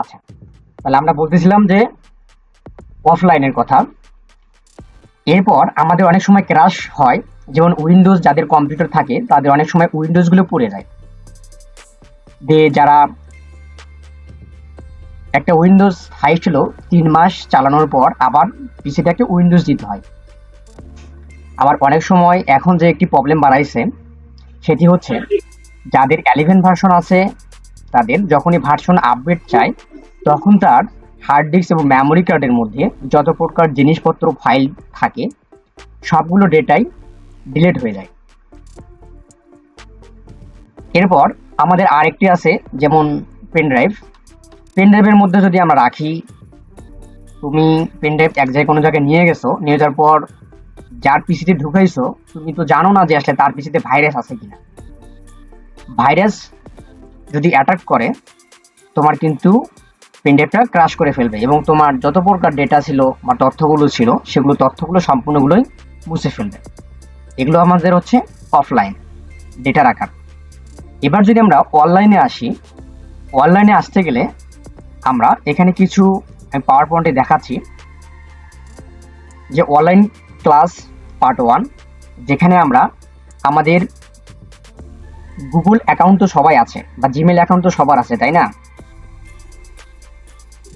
আচ্ছা তাহলে আমরা বলতেছিলাম যে অফলাইনের কথা। এরপর আমাদের অনেক সময় ক্রাশ হয়, যেমন উইন্ডোজ যাদের কম্পিউটার থাকে, তাদের অনেক সময় উইন্ডোজগুলো পড়ে যায়। দিয়ে যারা একটা উইন্ডোজ ফাইভ ছিল, তিন মাস চালানোর পর আবার পিসিতে একটা উইন্ডোজ দিতে হয়। আবার অনেক সময় এখন যে একটি প্রবলেম বাড়াইছে, সেটি হচ্ছে যাদের অ্যালিভেন ভার্সন আছে তাদের যখনই ভার্সন আপডেট চায়, তখন তার হার্ড ডিস্ক এবং মেমোরি কার্ডের মধ্যে যত প্রকার জিনিসপত্র ফাইল থাকে, সবগুলো ডেটাই ডিলিট হয়ে যায়। এরপর আমাদের আরেকটি আছে, যেমন পেন ড্রাইভ পেন ড্রাইভের মধ্যে যদি আমরা রাখি, তুমি পেন ড্রাইভ এক জায়গায় কোনো জায়গায় নিয়ে গেছো, নিয়ে যাওয়ার পর যার পিসিতে ঢুকাইছো, তুমি তো জানো না যে আসলে তার পিসিতে ভাইরাস আছে কিনা। ভাইরাস যদি অ্যাটাক করে, তোমার কিন্তু পেনড্রাইভটা ক্রাশ করে ফেলবে এবং তোমার যত প্রকার ডেটা ছিল বা তথ্যগুলো ছিল, সেগুলো তথ্যগুলো সম্পূর্ণগুলোই মুছে ফেলবে। এগুলো আমাদের হচ্ছে অফলাইন ডেটা রাখার। এবার যদি আমরা অনলাইনে আসি অনলাইনে আসতে গেলে আমরা এখানে কিছু আমি পাওয়ার পয়েন্টে দেখাচ্ছি যে অনলাইন ক্লাস পার্ট ওয়ান যেখানে আমরা আমাদের গুগল অ্যাকাউন্ট তো সবাই আছে, বা জিমেল অ্যাকাউন্ট তো সবার আছে, তাই না?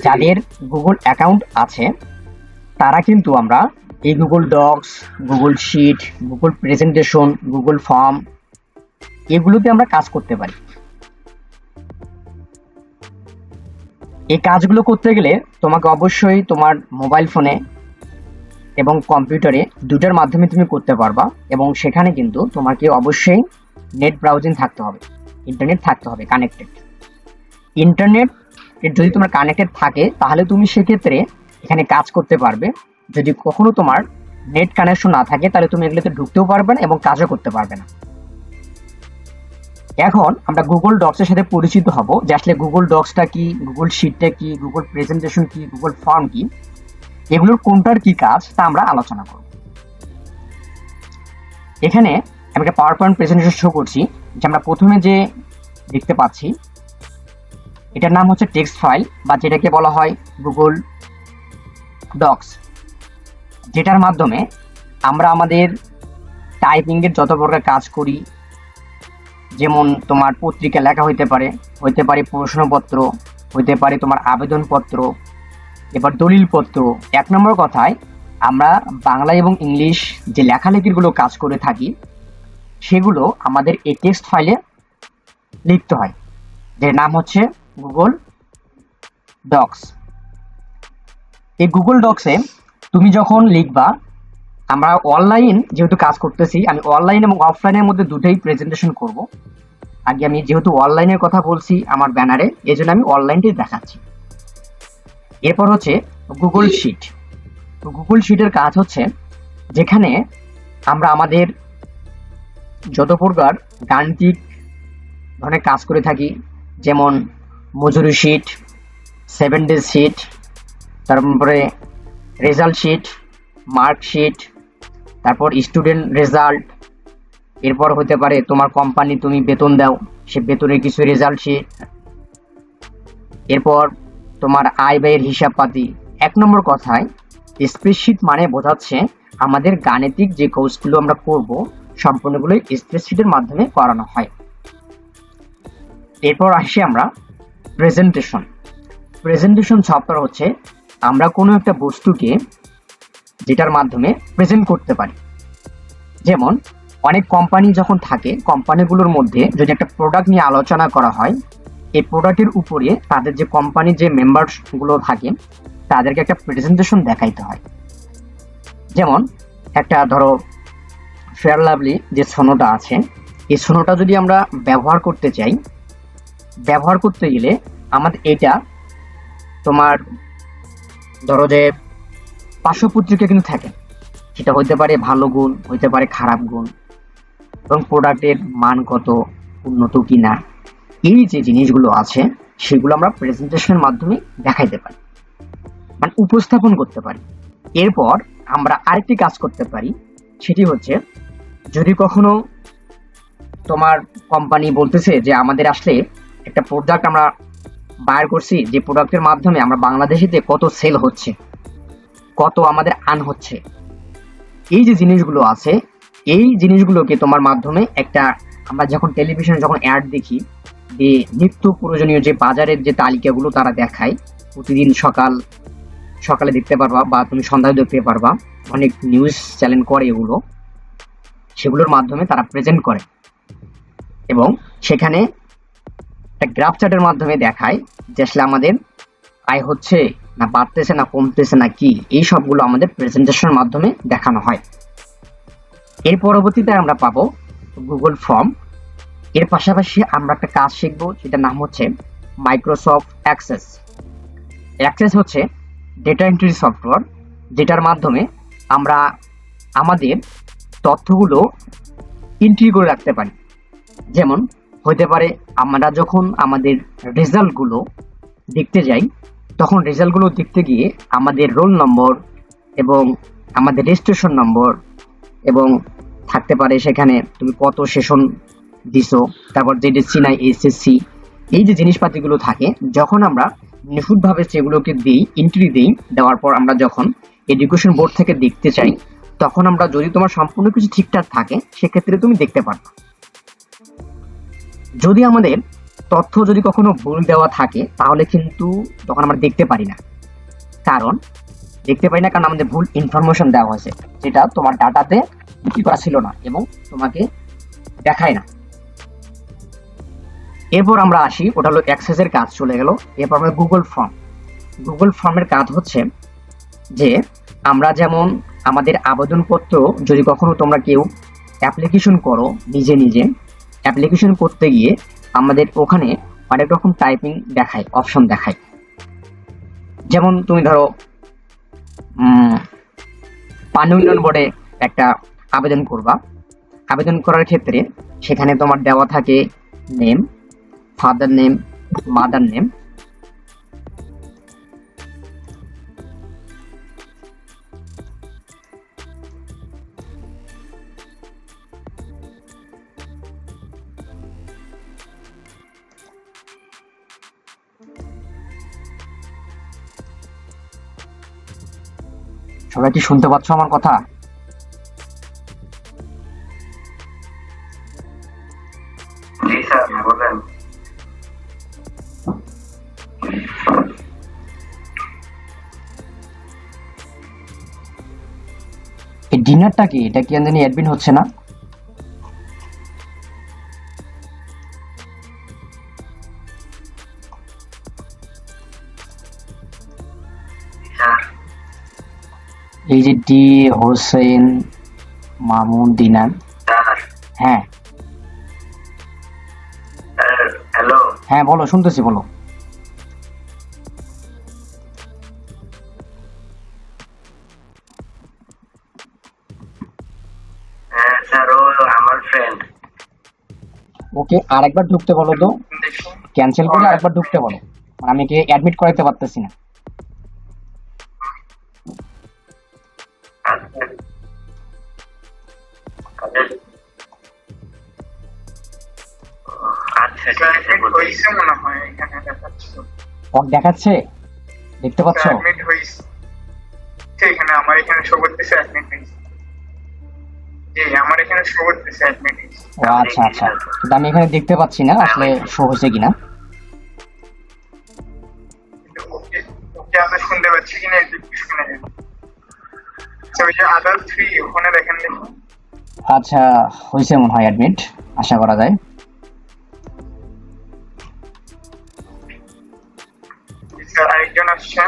যাদের গুগল অ্যাকাউন্ট আছে, তারা কিন্তু আমরা এই Google docs, Google sheet, Google presentation, Google form এগুলোতে আমরা কাজ করতে পারি। এই কাজগুলো করতে গেলে তোমাকে অবশ্যই তোমার মোবাইল ফোনে এবং কম্পিউটারে দুটার মাধ্যমে তুমি করতে পারবা এবং সেখানে কিন্তু তোমাকে অবশ্যই নেট ব্রাউজিং থাকতে হবে ইন্টারনেট থাকতে হবে কানেক্টেড ইন্টারনেট যদি তোমার কানেক্টেড থাকে, তাহলে তুমি সেক্ষেত্রে এখানে কাজ করতে পারবে। যদি কখনো তোমার নেট কানেকশন না থাকে, তাহলে তুমি এগুলোতে ঢুকতেও পারবে না এবং কাজও করতে পারবে না। এখন আমরা গুগল ডক্সের সাথে পরিচিত হব, যে আসলে গুগল ডক্সটা কি গুগল শিটটা কি গুগল প্রেজেন্টেশন কি গুগল ফর্ম কি, এগুলোর কোনটার কি কাজ, তা আমরা আলোচনা করব। এখানে আমি একটা পাওয়ার পয়েন্ট প্রেজেন্টেশন শো করছি, যে আমরা প্রথমে যে দেখতে পাচ্ছি, এটার নাম হচ্ছে টেক্সট ফাইল বা যেটাকে বলা হয় গুগল ডক্স যেটার মাধ্যমে আমরা আমাদের টাইপিংয়ের যত প্রকার কাজ করি, যেমন তোমার পত্রিকা লেখা হইতে পারে হইতে পারে প্রশ্নপত্র, হইতে পারে তোমার আবেদনপত্র, এবার দলিলপত্র। এক নম্বর কথায় আমরা বাংলা এবং ইংলিশ যে লেখালেখিগুলো কাজ করে থাকি সেগুলো আমাদের এই টেক্সট ফাইলে লিখতে হয়। যের নাম হচ্ছে গুগল ডক্স এই গুগল ডক্সে তুমি যখন লিখবা, আমরা অনলাইন যেহেতু কাজ করতেছি, আমি অনলাইন এবং অফলাইনের মধ্যে দুটোই প্রেজেন্টেশন করব। আগে আমি যেহেতু অনলাইনের কথা বলছি আমার ব্যানারে এই জন্য আমি অনলাইনটাই দেখাচ্ছি। এরপর হচ্ছে গুগল শিট তো গুগল শিটের কাজ হচ্ছে যেখানে আমরা আমাদের যত প্রকার গাণিতিক ধরনের কাজ করে থাকি, যেমন মজুরি শিট সেভেন ডেজ শিট তারপরে রেজাল্ট শিট মার্ক শিট তারপর স্টুডেন্ট রেজাল্ট এরপর হতে পারে তোমার কোম্পানি তুমি বেতন দাও, সে বেতনের কিছু রেজাল্ট শিট এরপর তোমার আয় ব্যয়ের হিসাব পাতি এক নম্বর কথায় স্প্রেডশিট মানে বোঝাচ্ছে আমাদের গাণিতিক যে কোর্সগুলো আমরা করব সম্পূর্ণগুলোই স্প্রেডশিটের মাধ্যমে করানো হয়। এরপর আসি আমরা প্রেজেন্টেশন প্রেজেন্টেশন সফটওয়্যার হচ্ছে আমরা কোনো একটা বস্তুকে যেটার মাধ্যমে প্রেজেন্ট করতে পারি। যেমন, অনেক কোম্পানি যখন থাকে কোম্পানিগুলোর মধ্যে যদি একটা প্রোডাক্ট নিয়ে আলোচনা করা হয়, এই প্রোডাক্টের উপরে তাদের যে কোম্পানির যে মেম্বারসগুলো থাকে, তাদেরকে একটা প্রেজেন্টেশন দেখাইতে হয়। যেমন, একটা ধরো ফেয়ার লাভলি যে সোনোটা আছে, এই সোনোটা যদি আমরা ব্যবহার করতে চাই, ব্যবহার করতে গেলে আমাদের এটা তোমার ধরো যে পার্শ্ব পত্রিকা কিন্তু থাকে। সেটা হইতে পারে ভালো গুণ, হইতে পারে খারাপ গুণ, এবং প্রোডাক্টের মান কত, উন্নত কিনা, এই যে জিনিসগুলো আছে, সেগুলো আমরা প্রেজেন্টেশনের মাধ্যমে দেখাইতে পারি মানে উপস্থাপন করতে পারি। এরপর আমরা আরেকটি কাজ করতে পারি, সেটি হচ্ছে যদি কখনো তোমার কোম্পানি বলতেছে যে আমাদের আসলে একটা প্রোডাক্ট আমরা বার করছি, যে প্রোডাক্টের মাধ্যমে আমরা বাংলাদেশেতে কত সেল হচ্ছে, কত আমাদের আন হচ্ছে, এই যে জিনিসগুলো আছে, এই জিনিসগুলোকে তোমার মাধ্যমে একটা আমরা যখন টেলিভিশনে যখন অ্যাড দেখি, যে নিত্য প্রয়োজনীয় যে বাজারের যে তালিকাগুলো তারা দেখায়, প্রতিদিন সকাল, সকালে দেখতে পারবা বা তুমি সন্ধ্যায় দেখতে পারবা, অনেক নিউজ চ্যানেল করে এগুলো সেগুলোর মাধ্যমে তারা প্রেজেন্ট করে। এবং সেখানে একটা গ্রাফ চার্টের মাধ্যমে দেখায় যে আসলে আমাদের আয় হচ্ছে না বাড়তেছে না কমতেছে না কি, এই সবগুলো আমাদের প্রেজেন্টেশনের মাধ্যমে দেখানো হয়। এর পরবর্তীতে আমরা পাবো গুগল ফর্ম এর পাশাপাশি আমরা একটা কাজ শিখব যেটার নাম হচ্ছে মাইক্রোসফট অ্যাক্সেস অ্যাক্সেস হচ্ছে ডেটা এন্ট্রি সফটওয়্যার যেটার মাধ্যমে আমরা আমাদের তথ্যগুলো এন্ট্রি করে রাখতে পারি। যেমন হতে পারে আমরা যখন আমাদের রেজাল্টগুলো দেখতে যাই, তখন রেজাল্টগুলো দেখতে গিয়ে আমাদের রোল নম্বর এবং আমাদের রেজিস্ট্রেশন নম্বর এবং থাকতে পারে সেখানে তুমি কত সেশন দিছো, তারপর যে সিনাই এসএসসি এই যে জিনিসপাতিগুলো থাকে, যখন আমরা নিখুঁতভাবে সেগুলোকে দিই এন্ট্রি দিই, দেওয়ার পর আমরা যখন এডুকেশন বোর্ড থেকে দেখতে চাই তখন আমরা যদি তোমার সম্পূর্ণ কিছু ঠিকঠাক থাকে, সেক্ষেত্রে তুমি দেখতে পারবে। যদি আমাদের তথ্য যদি কখনো ভুল দেওয়া থাকে, তাহলে কিন্তু তখন আমরা দেখতে পারি না। কারণ, দেখতে পারি না কারণ আমাদের ভুল ইনফরমেশন দেওয়া হয়েছে, যেটা তোমার ডাটাতে কি করা ছিল না এবং তোমাকে দেখায় না। এরপর আমরা আসি, ওটা হলো অ্যাক্সেসের কাজ চলে গেল। এরপর আমরা গুগল ফর্ম গুগল ফর্মের কাজ হচ্ছে যে, আমরা যেমন আমাদের আবেদনপত্র যদি কখনো তোমরা কেউ অ্যাপ্লিকেশন করো, নিজে নিজে অ্যাপ্লিকেশন করতে গিয়ে আমাদের ওখানে অনেক রকম টাইপিং দেখায় অপশন দেখায়। যেমন তুমি ধরো পানি উন্নয়ন বোর্ডে একটা আবেদন করবা। আবেদন করার ক্ষেত্রে সেখানে তোমার দেওয়া থাকে name father name mother name সবাই কি শুনতে পাচ্ছ আমার কথা? এই ডিনারটা কি? এটা কি জানি অ্যাডমিন হচ্ছে না? এই যে ডি হোসেন মামুন স্যার হ্যাঁ। হ্যালো হ্যাঁ বলো শুনতেছি বলো। হ্যাঁ ওকে আরেকবার ঢুকতে বলো তো। ক্যান্সেল করে আরেকবার ঢুকতে বলো। মানে আমি কি অ্যাডমিট করাইতে পারতেছি না। আচ্ছা হয়েছে মনে হয় এখানে দেখাচ্ছে। দেখাচ্ছে? দেখতে পাচ্ছ? অ্যাডমিট এখানে আমার এখানে শো করতেছে অ্যাডমিট হয়েছে। জি আমার এখানে শো করতেছে অ্যাডমিট হয়েছে। আচ্ছা আচ্ছা। কিন্তু আমি এখানে দেখতে পাচ্ছি না আসলে শো হয়েছে কিনা। কিন্তু ওকে আমরা শুনতে পাচ্ছি কিনা একটু শুনে আচ্ছা যে আদার থ্রি ওখানে দেখেন দেখুন আচ্ছা হয়েছে মনে হয় অ্যাডমিট আশা করা যায়। আরেকজন আসছে।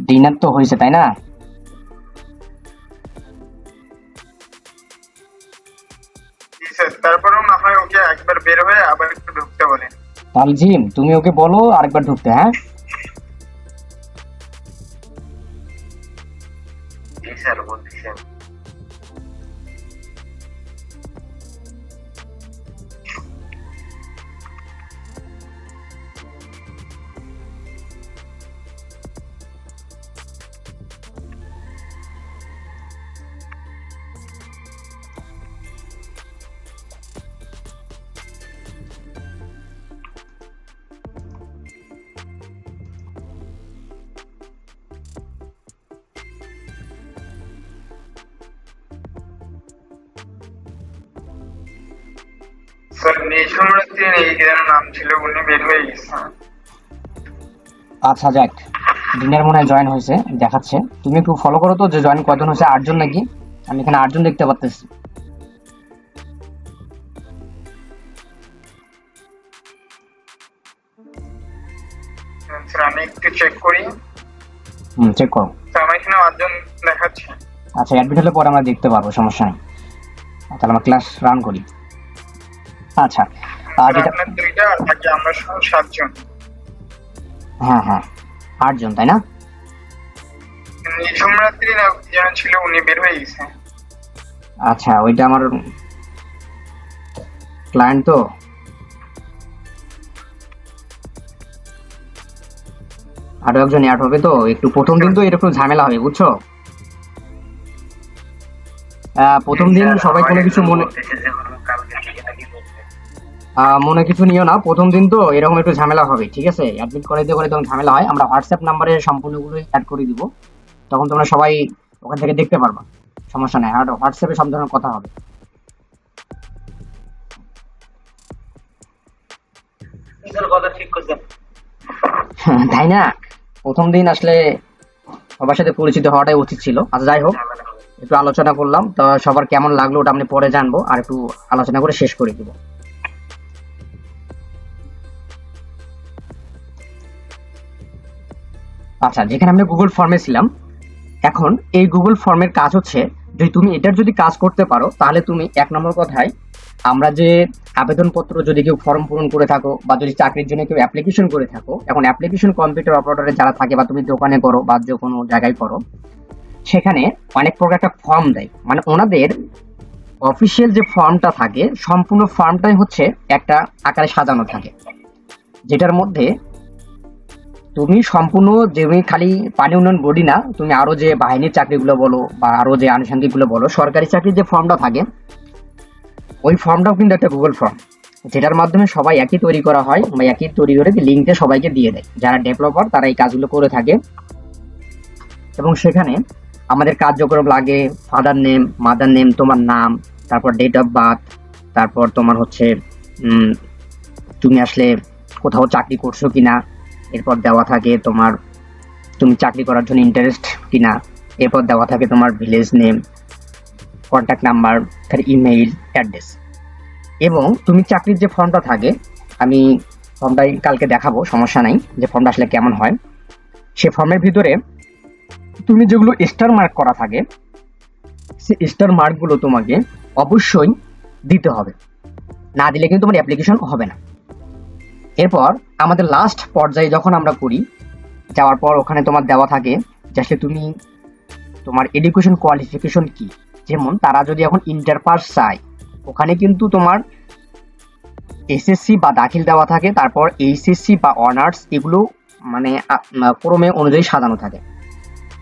ডিনার তো হয়েছে তাই না? তারপরেও হয় ওকে একবার বের হয়ে আবার একটু ঢুকতে বলেন তাহলে জিম তুমি ওকে বলো আরেকবার ঢুকতে হ্যাঁ? নিঝুমরাত্রি এই যেন নাম ছিল উনি বের হয়ে গেছে। আচ্ছা যাক। ডিনার মনে হয় জয়েন হয়েছে দেখাচ্ছে। তুমি একটু ফলো করো তো যে জয়েন কয়জন হয়েছে আটজন নাকি? আমি এখানে আটজন দেখতে পাচ্ছি স্যার আমি একটু চেক করি। হুম চেক করো। তো আমার এখানে আটজন দেখাচ্ছে। আচ্ছা অ্যাডমিট হলে পরে আমরা দেখতে পারব সমস্যা নেই। তাহলে আমরা ক্লাস রান করি। আচ্ছা আর যেটা আপনার দুইটা আর বাকি আমরা সহ সাতজন। হ্যাঁ হ্যাঁ আটজন তাই না? নিঝুমরাত্রি না কি ছিল উনি বের হয়ে গেছে। আচ্ছা ওইটা আমার ক্লায়েন্ট তো? আরও একজন অ্যাড হবে তো? একটু প্রথম দিন তো এরকম ঝামেলা হবে বুঝছ? প্রথম দিন সবাই কোনো কিছু মনে মনে কিছু নিও না। প্রথম দিন তো এরকম একটু ঝামেলা হবে ঠিক আছে? অ্যাডমিট করাইতে করে তখন ঝামেলা হয় আমরা হোয়াটসঅ্যাপ নাম্বারে সম্পূর্ণগুলো অ্যাড করে দিব। তখন তোমরা সবাই ওখান থেকে দেখতে পারবা। সমস্যা নেই আর হোয়াটসঅ্যাপে সব ধরনের কথা হবে। করছেন। তাই না? প্রথম দিন আসলে সবার সাথে পরিচিত হওয়াটাই উচিত ছিল। আচ্ছা যাই হোক একটু আলোচনা করলাম। তো সবার কেমন লাগল ওটা আমি পরে জানব আর একটু আলোচনা করে শেষ করে দিব। আচ্ছা যেখানে আমরা গুগল ফর্মে ছিলাম, এখন এই গুগল ফর্মের কাজ হচ্ছে যদি তুমি এটার যদি কাজ করতে পারো, তাহলে তুমি এক নম্বর কথায় আমরা যে আবেদনপত্র যদি কেউ ফর্ম পূরণ করে থাকো, বা যদি চাকরির জন্য কেউ অ্যাপ্লিকেশন করে থাকো, এখন অ্যাপ্লিকেশন কম্পিউটার অপারেটরে যারা থাকে, বা তুমি দোকানে করো, বা যে কোনো জায়গায় করো, সেখানে অনেক প্রকার একটা ফর্ম দেয়। মানে ওনাদের অফিসিয়াল যে ফর্মটা থাকে, সম্পূর্ণ ফর্মটাই হচ্ছে একটা আকারে সাজানো থাকে, যেটার মধ্যে তুমি সম্পূর্ণ যে তুমি খালি পানি উন্নয়ন বডি না, তুমি আরও যে বাহিনীর চাকরিগুলো বলো বা আরও যে আনুষঙ্গিকগুলো বলো, সরকারি চাকরির যে ফর্মটা থাকে, ওই ফর্মটাও কিন্তু একটা গুগল ফর্ম যেটার মাধ্যমে সবাই একই তৈরি করা হয় বা একই তৈরি করে লিঙ্কটা সবাইকে দিয়ে দেয়। যারা ডেভেলপার তারা এই কাজগুলো করে থাকে। এবং সেখানে আমাদের কার্যক্রম লাগে ফাদার নেম মাদার নেম তোমার নাম, তারপর ডেট অফ বার্থ তারপর তোমার হচ্ছে তুমি আসলে কোথাও চাকরি করছ কিনা এরপর দেওয়া থাকে তোমার, তুমি চাকরি করার জন্য ইন্টারেস্ট কিনা, এরপর দেওয়া থাকে তোমার ভিলেজ নেম কন্ট্যাক্ট নাম্বার তার ইমেইল অ্যাড্রেস এবং তুমি চাকরির যে ফর্মটা থাকে, আমি ফর্মটাই কালকে দেখাবো, সমস্যা নাই, যে ফর্মটা আসলে কেমন হয়। সে ফর্মের ভিতরে তুমি যেগুলো স্টার মার্ক করা থাকে, সে স্টার মার্কগুলো তোমাকে অবশ্যই দিতে হবে। না দিলে কিন্তু তোমার অ্যাপ্লিকেশন হবে না। এরপর আমাদের লাস্ট পর্যায়ে যখন আমরা করি যাওয়ার পর ওখানে তোমার দেওয়া থাকে যে তুমি তোমার এডুকেশন কোয়ালিফিকেশন কি? যেমন তারা যদি এখন ইন্টার পাস চায়, ওখানে কিন্তু তোমার এসএসসি বা দাখিল দেওয়া থাকে, তারপর এইচএসসি বা অনার্স এগুলো মানে ক্রমে অনুযায়ী সাজানো থাকে।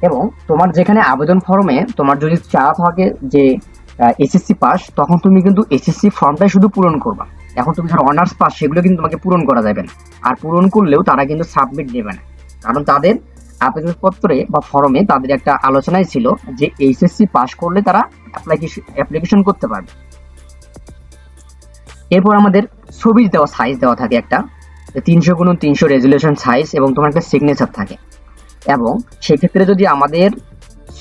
এবং তোমার যেখানে আবেদন ফর্মে তোমার যদি চাওয়া থাকে যে এসএসসি পাস তখন তুমি কিন্তু এসএসসি ফর্মটাই শুধু পূরণ করবা। এখন তুমি ধর অনার্স পাস সেগুলো কিন্তু তোমাকে পূরণ করা যাবে না। আর পূরণ করলেও তারা কিন্তু সাবমিট দেবে না। কারণ তাদের আবেদনপত্রে বা ফর্মে তাদের একটা আলোচনায় ছিল যে এইচএসসি পাস করলে তারা অ্যাপ্লিকেশন করতে পারবে। এরপর আমাদের ছবি দেওয়া সাইজ দেওয়া থাকে একটা। তিনশো গুণ তিনশো রেজুলেশন সাইজ এবং তোমার একটা সিগনেচার থাকে। এবং সেক্ষেত্রে যদি আমাদের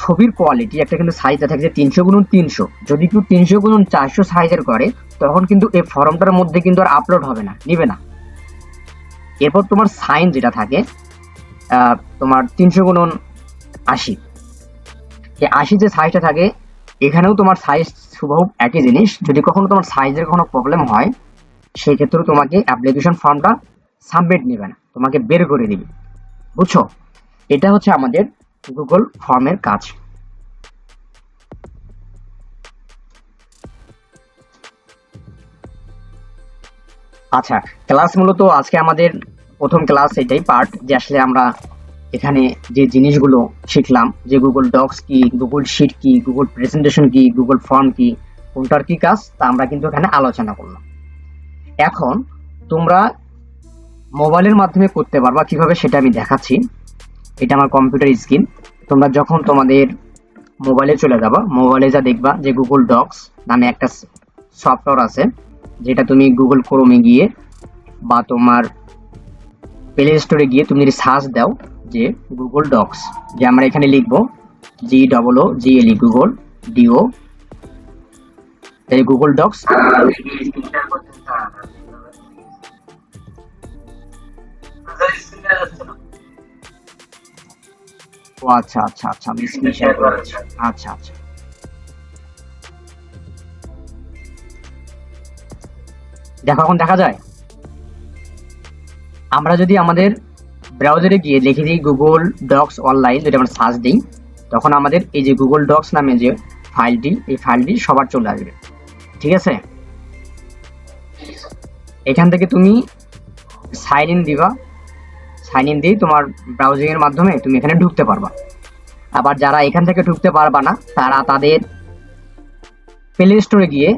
ছবির কোয়ালিটি একটা কিন্তু সাইজ থাকে যে তিনশো গুণ তিনশো। যদি কেউ তিনশো গুণ চারশো সাইজের করে, তখন কিন্তু এই ফর্মটার মধ্যে কিন্তু আর আপলোড হবে না, নিবে না। এরপর তোমার সাইন যেটা থাকে তোমার তিনশো গুণ আশি। এই আশি যে সাইজটা থাকে, এখানেও তোমার সাইজ শুভ একই জিনিস। যদি কখনো তোমার সাইজের কোনো প্রবলেম হয়, সেই ক্ষেত্রে তোমাকে অ্যাপ্লিকেশন ফর্মটা সাবমিট নেবে না, তোমাকে বের করে দিবে বুঝছ? এটা হচ্ছে আমাদের গুগল ফর্মের কাজ। আচ্ছা ক্লাস মূলত আজকে আমাদের প্রথম ক্লাস এটাই পার্ট যে আসলে আমরা এখানে যে জিনিসগুলো শিখলাম, যে গুগল ডক্স কি গুগল শিট কি গুগল প্রেজেন্টেশন কি গুগল ফর্ম কি, কোনটার কি কাজ, তা আমরা কিন্তু এখানে আলোচনা করলাম। এখন তোমরা মোবাইলের মাধ্যমে করতে পারবা, কীভাবে সেটা আমি দেখাচ্ছি। এটা আমার কম্পিউটার স্ক্রিন তোমরা যখন তোমাদের মোবাইলে চলে যাবা মোবাইলে যা দেখবা যে গুগল ডক্স নামে একটা সফটওয়্যার আছে, যেটা তুমি গুগল ক্রোমে গিয়ে বা তোমার প্লে স্টোরে গিয়ে তুমি যদি সার্চ দাও যে গুগল ডক্স যে আমরা এখানে লিখব G double O G L E Google deo এই গুগল ডক্স ও আচ্ছা আচ্ছা আচ্ছা আমি স্ক্রিন শেয়ার করেছি। আচ্ছা আচ্ছা। দেখো এখন দেখা যায়। আমরা যদি আমাদের ব্রাউজারে গিয়ে লিখে দিই গুগল ডক্স অনলাইন যদি আমরা সার্চ দিই তখন আমাদের এই যে গুগল ডক্স নামে যে ফাইলটি এই ফাইলটি সবার চলে আসবে। ঠিক আছে? এখান থেকে তুমি সাইন ইন দিবা। সাইন ইন দিয়ে তোমার ব্রাউজিং এর মাধ্যমে তুমি এখানে ঢুকতে পারবা। আবার যারা এখান থেকে ঢুকতে পারবা না তারা তাদের প্লে স্টোরে গিয়ে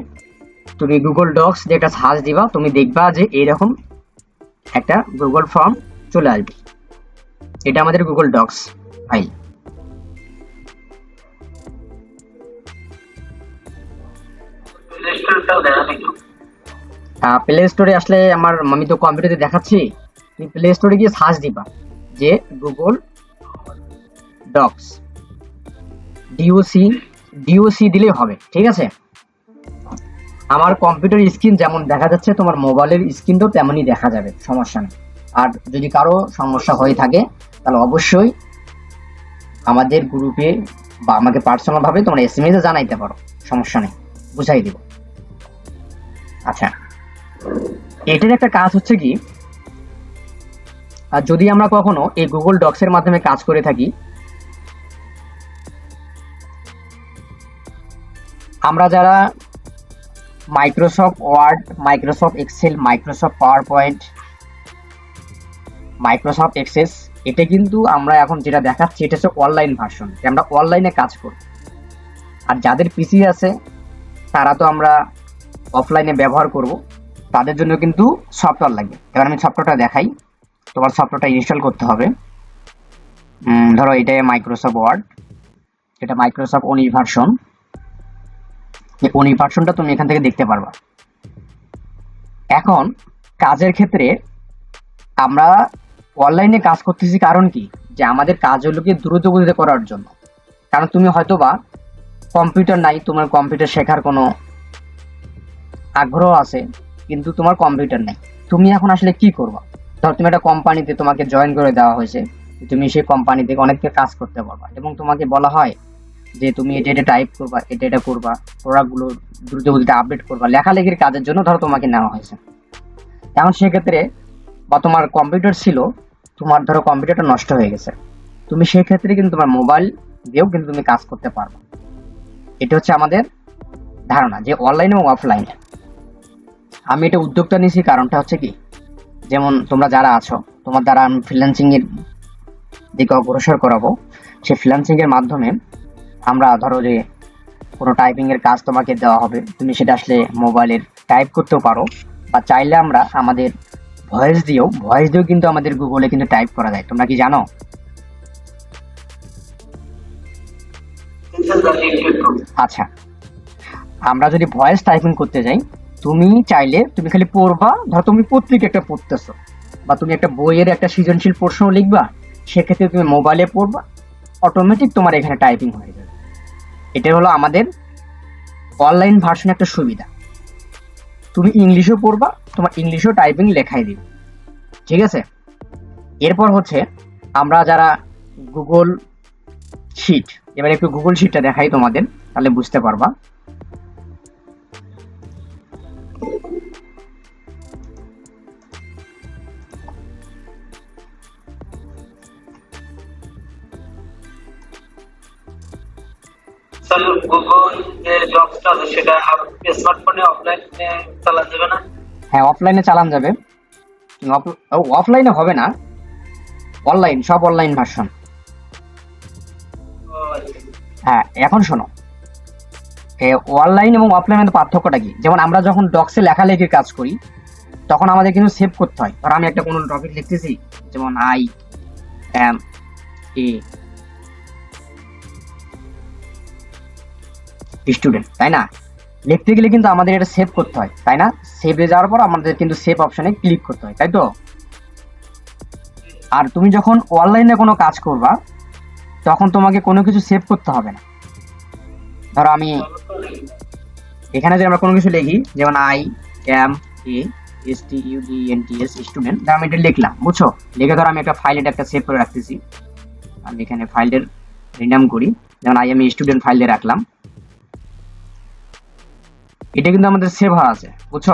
তুমি গুগল ডক্স দিয়ে একটা সার্চ দিবা তুমি দেখবা যে এইরকম একটা গুগল ফর্ম চলে আসবে। এটা আমাদের গুগল ডক্স ফাইল প্লে স্টোরে আসলে আমার আমি তো কম্পিউটারে দেখাচ্ছি। তুমি প্লে স্টোরে গিয়ে সার্চ দিবা যে গুগল ডক্স ডিওসি ডিওসি দিলেই হবে, ঠিক আছে? আমার কম্পিউটার স্ক্রিন যেমন দেখা যাচ্ছে, তোমার মোবাইলের স্ক্রিনটাও তেমনই দেখা যাবে, সমস্যা নেই। আর যদি কারও সমস্যা হয়ে থাকে, তাহলে অবশ্যই আমাদের গ্রুপে বা আমাকে পার্সোনাল ভাবে তোমরা এস এম এ জানাইতে পারো, সমস্যা নেই, বুঝাই দিব। আচ্ছা এটার একটা কাজ হচ্ছে কি আর যদি আমরা কখনো এই গুগল ডক্সের মাধ্যমে কাজ করে থাকি, আমরা যারা Microsoft Word Microsoft Excel Microsoft PowerPoint Microsoft access এটা কিন্তু আমরা এখন যেটা দেখাচ্ছি, এটা হচ্ছে অনলাইন ভার্সন যে আমরা অনলাইনে কাজ করি। আর যাদের পিসি আছে, তারা তো আমরা অফলাইনে ব্যবহার করব, তাদের জন্য কিন্তু সফটওয়্যার লাগে। এবার আমি সফটওয়্যারটা দেখাই। তোমার সফটওয়্যারটা ইনস্টল করতে হবে। ধরো এটা মাইক্রোসফট ওয়ার্ড এটা মাইক্রোসফট উনিশ ভার্সন এই উনিশ ভার্সনটা তুমি এখান থেকে দেখতে পারবা। এখন কাজের ক্ষেত্রে আমরা অনলাইনে কাজ করতেছি কারণ কি? যে আমাদের কাজগুলোকে দ্রুত গতিতে করার জন্য। কারণ তুমি হয়তো বা কম্পিউটার নাই, তোমার কম্পিউটার শেখার কোনো আগ্রহ আছে, কিন্তু তোমার কম্পিউটার নেই। তুমি এখন আসলে কি করবা? ধর তুমি একটা কোম্পানিতে তোমাকে জয়েন করে দেওয়া হয়েছে, তুমি সেই কোম্পানি থেকে অনেককে কাজ করতে পারবা এবং তোমাকে বলা হয় যে তুমি এটা এটা টাইপ করবা, এটা এটা করবা প্রোডাক্টগুলো দ্রুত গতিতে আপডেট করবা, লেখালেখির কাজের জন্য ধরো তোমাকে নেওয়া হয়েছে। এখন সেক্ষেত্রে বা তোমার কম্পিউটার ছিল, তোমার ধরো কম্পিউটারটা নষ্ট হয়ে গেছে, তুমি সেক্ষেত্রে কিন্তু তোমার মোবাইল দিয়েও কিন্তু তুমি কাজ করতে পারবে। এটা হচ্ছে আমাদের ধারণা যে অনলাইন এবং অফলাইনে আমি এটা উদ্যোগটা নিয়েছি, কারণটা হচ্ছে কি? যেমন তোমরা যারা আছো, তোমার দ্বারা আমি ফ্রিল্যান্সিং এর দিকে অগ্রসর করাবো। সেই ফ্রিল্যান্সিং এর মাধ্যমে আমরা ধরো যে কোনো টাইপিং এর কাজ তোমাকে দেওয়া হবে। তুমি সেটা আসলে মোবাইলের টাইপ করতেও পারো বা চাইলে আমরা আমাদের ভয়েস দিয়েও ভয়েস দিয়েও কিন্তু আমাদের গুগলে কিন্তু টাইপ করা যায়। তোমরা কি জানো? আচ্ছা আমরা যদি ভয়েস টাইপিং করতে যাই তুমি চাইলে তুমি খালি পড়বা, ধরো তুমি পত্রিকা একটা পড়তেছো, বা তুমি একটা বইয়ের একটা সৃজনশীল প্রশ্ন লিখবা, সেক্ষেত্রে তুমি মোবাইলে পড়বা অটোমেটিক তোমার এখানে টাইপিং হয়ে যাবে। এটা হলো আমাদের অনলাইন ভার্সন একটা সুবিধা। তুমি ইংলিশও পড়বা, তোমার ইংলিশও টাইপিং লেখাই দিবে। ঠিক আছে? এরপর হচ্ছে আমরা যারা গুগল শিট এবার একটু গুগল শিটটা দেখাই তোমাদের, তাহলে বুঝতে পারবা। স্যার গুগল যে জবসটা আছে সেটা স্মার্টফোনে অফলাইনে চালা যাবে না? হ্যাঁ অফলাইনে চালান যাবে। অফলাইনে হবে না। অনলাইন সব অনলাইন ভার্সন। হ্যাঁ এখন শোনো। অনলাইন এবং অফলাইনের পার্থক্যটা কি? যেমন আমরা যখন ডক্সে লেখালেখির কাজ করি, তখন আমাদের কিন্তু সেভ করতে হয়। আর আমি একটা কোনো টপিক লিখতেছি, যেমন আই এম এ স্টুডেন্ট তাই না? লিখতে গেলে কিন্তু আমাদের এটা সেভ করতে হয়, তাই না? সেভে যাওয়ার পর আমাদের কিন্তু সেভ অপশনে ক্লিক করতে হয়, তাই তো? আর তুমি যখন অনলাইনে কোনো কাজ করবা, তখন তোমাকে কোনো কিছু সেভ করতে হবে না। ধরো আমি এখানে যদি আমরা কোনো কিছু লিখি, যেমন I am a S T U D N T S student আমি এটা লিখলাম, বুঝছ? লিখে ধরো আমি একটা ফাইল এটা একটা সেভ করে রাখতেছি। আমি এখানে ফাইলের রিনাম করি, যেমন আই এম স্টুডেন্ট ফাইলে রাখলাম। এটা কিন্তু আমাদের সেভ হওয়া আছে, বুঝছ?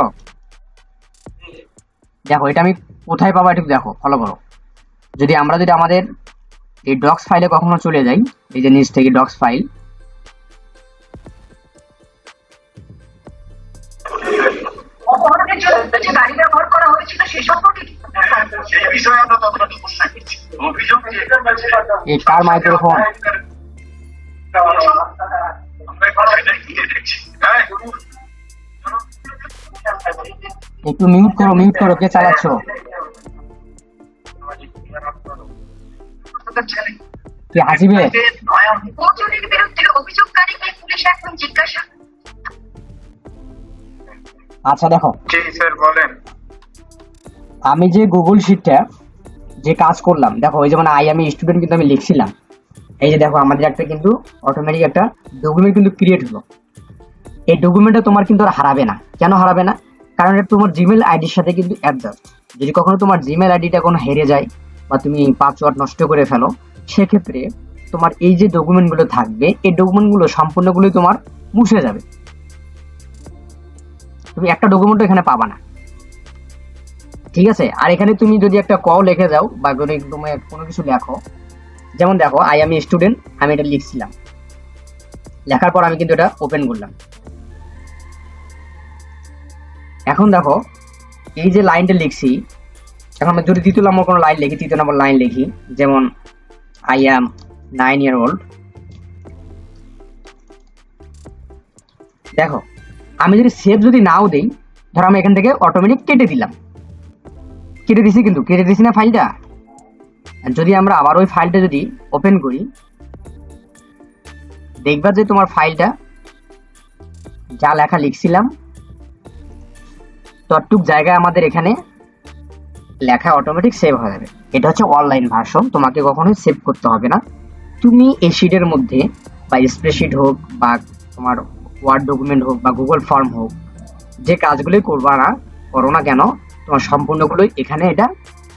দেখো, এটা আমি কোথায় পাবো একটু দেখো ফলো করো। যদি আমরা যদি আমাদের এই ডক্স ফাইলে কখনো চলে যাই, এই যে নিচ থেকে ডক্স ফাইল এই কার মাইক্রোফোন একটু মিউট করো মিউট করো কে চালাচ্ছো? কি হাসিবে? আচ্ছা দেখো। বলেন। আমি যে গুগল শিটটা যে কাজ করলাম দেখো ওই যেমন আই আমি স্টুডেন্ট কিন্তু আমি লিখছিলাম। এই যে দেখো আমাদের একটা কিন্তু অটোমেটিক একটা ডকুমেন্ট কিন্তু ক্রিয়েট হলো। এই ডকুমেন্টটা তোমার কিন্তু আর হারাবে না। কেন হারাবে না? কারণ এটা তোমার জিমেল আইডির সাথে কিন্তু অ্যাডজাস্ট যদি কখনো তোমার জিমেল আইডিটা কোনো হেরে যায় বা তুমি পাসওয়ার্ড নষ্ট করে ফেলো, সেক্ষেত্রে তোমার এই যে ডকুমেন্টগুলো থাকবে, এই ডকুমেন্টগুলো সম্পূর্ণগুলোই তোমার মুছে যাবে। তুমি একটা ডকুমেন্টও এখানে পাবা না। ঠিক আছে? আর এখানে তুমি যদি একটা ক লিখে যাও বা যদি তুমি কোনো কিছু লেখো, যেমন দেখো আই আমি স্টুডেন্ট আমি এটা লিখছিলাম। লেখার পর আমি কিন্তু এটা ওপেন করলাম। এখন দেখো, এই যে লাইনটা লিখছি, এখন আমি যদি তৃতীয় নম্বর কোনো লাইন লিখি, তৃতীয় নম্বর লাইন লিখি, যেমন I am nine year old দেখো, আমি যদি সেভ যদি নাও দেই, ধরো আমি এখান থেকে অটোমেটিক কেটে দিলাম। কেটে দিছি কিন্তু, কেটে দিছি না ফাইলটা যদি আমরা আবার ওই ফাইলটা যদি ওপেন করি, দেখবা যে তোমার ফাইলটা যা লেখা লিখছিলাম ততটুক জায়গায় আমাদের এখানে লেখা অটোমেটিক সেভ হয়ে যাবে। এটা হচ্ছে অনলাইন ভার্সন তোমাকে কখনোই সেভ করতে হবে না। তুমি এই শিটের মধ্যে বা স্প্রেডশিট হোক বা তোমার ওয়ার্ড ডকুমেন্ট হোক বা গুগল ফর্ম হোক, যে কাজগুলোই করবা না, করো না কেন, তোমার সম্পূর্ণগুলোই এখানে এটা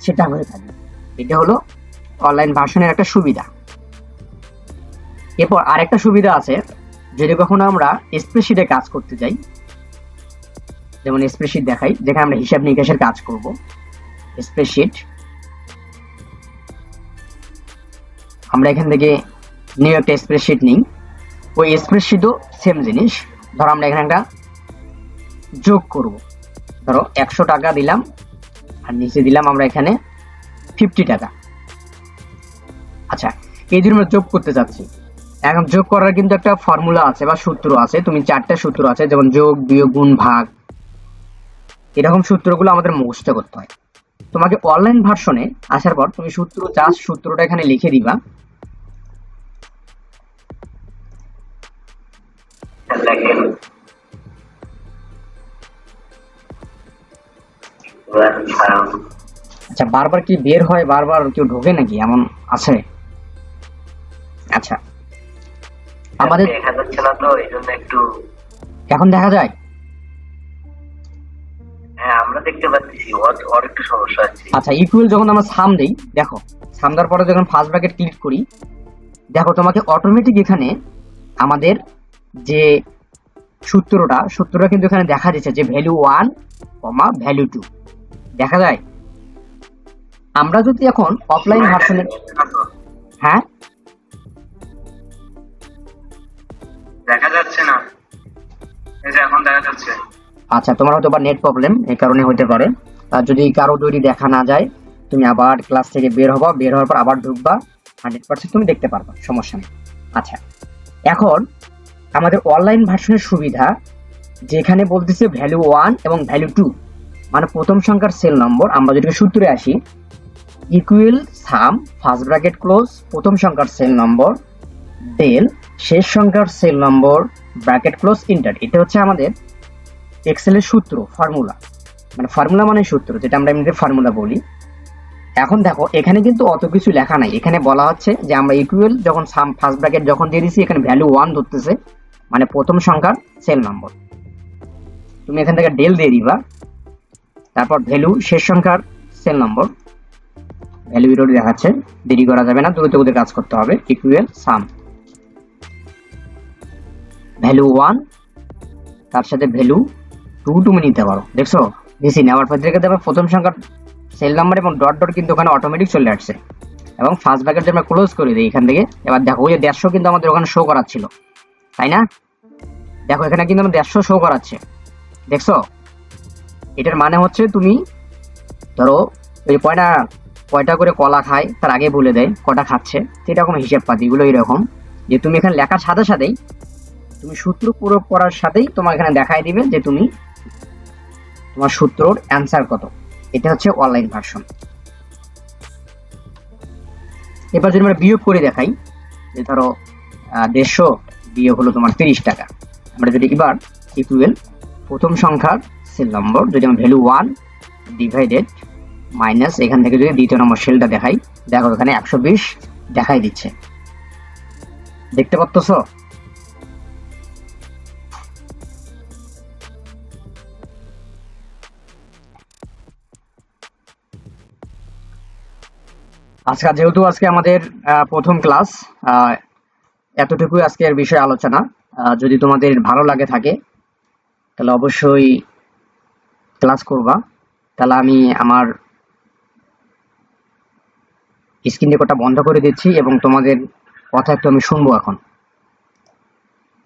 সেটা হয়ে থাকবে এটা হলো অনলাইন ভার্সনের একটা সুবিধা। এরপর আরেকটা সুবিধা আছে, যদি কখনো আমরা স্প্রেডশিটে কাজ করতে যাই যেমন স্প্রেডশিট দেখাই, যেখানে আমরা হিসাব নিকাশের কাজ করব। স্প্রেডশিট আমরা এখান থেকে নিউ একটা স্প্রেডশিট নিই। ওই স্প্রেডশিটও সেম জিনিস। ধরো আমরা এখানে একটা যোগ করব। ধরো একশো টাকা দিলাম, আর নিচে দিলাম আমরা এখানে ফিফটি টাকা। আচ্ছা এই দুটো আমরা যোগ করতে চাচ্ছি। এখন যোগ করার কিন্তু একটা ফর্মুলা আছে বা সূত্র আছে। তুমি চারটা সূত্র আছে, যেমন যোগ, বিয়োগ, গুণ, ভাগ। এরকম সূত্রগুলো আমাদের মুখস্থ করতে হয়। তোমাকে অনলাইন ভার্সনে আসার পর তুমি সূত্র জাস্ট সূত্রটা এখানে লিখে দিবা। আচ্ছা বারবার কি বের হয়? বারবার কেউ ঢোকে নাকি? এমন আছে? আচ্ছা। আমাদের দেখা যাচ্ছে না তো এই জন্য একটু এখন দেখা যায়? একটু সমস্যা আচ্ছা ইকুয়াল যখন আমরা সাম দেই দেখো সাম দেওয়ার পরে যখন ফার্স্ট ব্র্যাকেট ক্লিক করি দেখো তোমাকে অটোমেটিক এখানে আমাদের যে সূত্রটা সূত্রটা কিন্তু এখানে দেখা দিচ্ছে যে value one comma value two দেখা যায়? আমরা যদি এখন অফলাইন ভার্সনে হ্যাঁ? দেখা যাচ্ছে না। এই যে এখন দেখা যাচ্ছে। আচ্ছা তোমার হয়তো বা নেট প্রবলেম এই কারণে হতে পারে। যদি কারও যদি দেখা না যায়, তুমি আবার ক্লাস থেকে বের হবা, বের হওয়ার পর আবার ঢুকবা হান্ড্রেড পার্সেন্ট তুমি দেখতে পারবা, সমস্যা নেই। আচ্ছা এখন আমাদের অনলাইন ভার্সনের সুবিধা, যেখানে বলতেছে ভ্যালু ওয়ান এবং ভ্যালু টু মানে প্রথম সংখ্যার সেল নম্বর আমরা যদি সূত্রে আসি equal sum first bracket close প্রথম সংখ্যার সেল নম্বর ডেল শেষ সংখ্যার সেল নম্বর ব্র্যাকেট ক্লোজ ইন্টার এটা হচ্ছে আমাদের এক্সেলের সূত্র ফর্মুলা মানে ফর্মুলা মানে সূত্র, যেটা আমরা এমনিতে ফর্মুলা বলি। এখন দেখো, এখানে কিন্তু অত কিছু লেখা নাই। এখানে বলা হচ্ছে যে আমরা ইকুয়েল যখন সাম ফার্স্ট ব্র্যাকেট যখন দিয়ে দিছি, এখানে ভ্যালু ওয়ান ধরতেছে মানে প্রথম সংখ্যার সেল নম্বর তুমি এখান থেকে ডেল দিয়ে দিবা, তারপর ভ্যালু শেষ সংখ্যার সেল নম্বর ভ্যালু বিরোধী দেখাচ্ছে, দেরি করা যাবে না, দ্রুত ওদের কাজ করতে হবে ইকুয়েল সাম ভ্যালু ওয়ান তার সাথে ভ্যালু টু তুমি নিতে পারো, দেখছ? বেশি নেওয়ার পর থেকে দেবে প্রথম সংখ্যার সেল নাম্বার এবং ডট ডট কিন্তু ওখানে অটোমেটিক চলে আসছে। এবং ফার্স্ট ব্র্যাকেট আমরা ক্লোজ করে দিই এখান থেকে। এবার দেখো, ওই যে দেড়শো কিন্তু আমাদের ওখানে শো করাচ্ছিল। তাই না? দেখো, এখানে কিন্তু আমার দেড়শো শো করাচ্ছে। দেখছ? এটার মানে হচ্ছে তুমি ধরো, ওই কয়টা কয়টা করে কলা খায়, তার আগে বলে দেয়, কটা খাচ্ছে। সেরকম হিসাব পাতি, এগুলো এরকম। যে তুমি এখানে লেখার সাথে সাথেই, তুমি সূত্র প্রয়োগ করার সাথেই তোমার এখানে দেখাই দিবে যে তুমি তোমার সূত্রর অ্যান্সার কত? এটা হচ্ছে অনলাইন ভার্সন এবার যদি আমরা বিয়োগ করে দেখাই, যে ধরো দেড়শো বিয়োগ হলো তোমার তিরিশ টাকা। আমরা যদি এবার ইকুয়েল প্রথম সংখ্যার সেল নম্বর যদি আমরা ভ্যালু ওয়ান ডিভাইডেড মাইনাস এখান থেকে যদি দ্বিতীয় নম্বর সেলটা দেখাই, দেখো এখানে একশো বিশ দেখাই দিচ্ছে। দেখতে পাচ্ছ আজকে যেহেতু আজকে আমাদের প্রথম ক্লাস এতটুকুই আজকের বিষয়ে আলোচনা। যদি তোমাদের ভালো লাগে থাকে, তাহলে অবশ্যই ক্লাস করবা। তাহলে আমি আমার স্ক্রিন রেকর্ডটা বন্ধ করে দিচ্ছি এবং তোমাদের কথা একটু আমি শুনব এখন।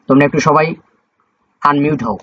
তোমরা একটু সবাই আনমিউট হও।